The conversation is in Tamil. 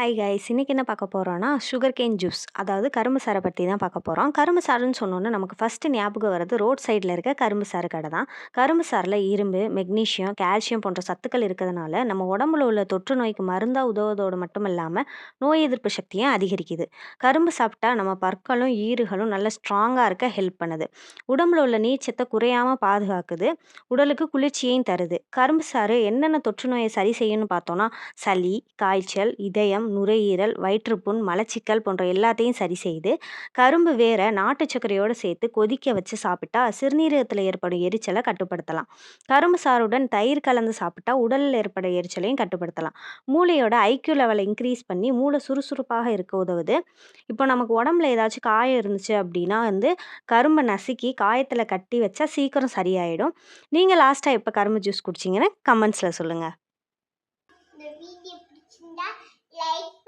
ஹை கைஸ் இன்றைக்கி என்ன பார்க்க போகிறோன்னா சுகர் கேன் ஜூஸ் அதாவது கரும்பு சாறை பற்றி தான் பார்க்க போகிறோம் கரும்பு சாருன்னு சொன்னோன்னே நமக்கு ஃபஸ்ட்டு ஞாபகம் வர்றது ரோட் சைடில் இருக்க கரும்பு சாறு கடை தான். கரும்பு சாறில் இரும்பு மெக்னீஷியம் கால்சியம் போன்ற சத்துக்கள் இருக்கிறதுனால நம்ம உடம்புல உள்ள தொற்று நோய்க்கு மருந்தாக உதவுவதோடு மட்டும் இல்லாமல் நோய் எதிர்ப்பு சக்தியும் அதிகரிக்குது. கரும்பு சாப்பிட்டா நம்ம பற்களும் ஈறுகளும் நல்ல ஸ்ட்ராங்காக இருக்க ஹெல்ப் பண்ணுது. உடம்புல உள்ள நீச்சத்தை குறையாமல் பாதுகாக்குது. உடலுக்கு குளிர்ச்சியையும் தருது. கரும்பு சாறு என்னென்ன தொற்று நோயை சரி செய்யணும்னு பார்த்தோன்னா சளி காய்ச்சல் இதயம் நுரையீரல் வயிற்றுப்புண் மலச்சிக்கல் போன்ற எல்லாத்தையும் சரி செய்து கரும்பு வேற நாட்டு சர்க்கரையோடு சேர்த்து கொதிக்க வச்சு சாப்பிட்டா சிறுநீரகத்தில் ஏற்படும் எரிச்சலை கட்டுப்படுத்தலாம். கரும்பு சாறுடன் தயிர் கலந்து சாப்பிட்டா உடலில் ஏற்படும் எரிச்சலையும் கட்டுப்படுத்தலாம். மூளையோட ஐக்யூ லெவலை இன்க்ரீஸ் பண்ணி மூளை சுறுசுறுப்பாக இருக்க உதவுது. இப்போ நமக்கு உடம்புல ஏதாச்சும் காயம் இருந்துச்சு அப்படின்னா வந்து கரும்பை நசுக்கி காயத்தில் கட்டி வச்சா சீக்கிரம் சரியாயிடும். நீங்கள் லாஸ்ட்டாக எப்போ கரும்பு ஜூஸ் குடிச்சிங்கன்னு கமெண்ட்ஸில் சொல்லுங்கள் வீடியோ பிடிச்சிருந்தா லைக்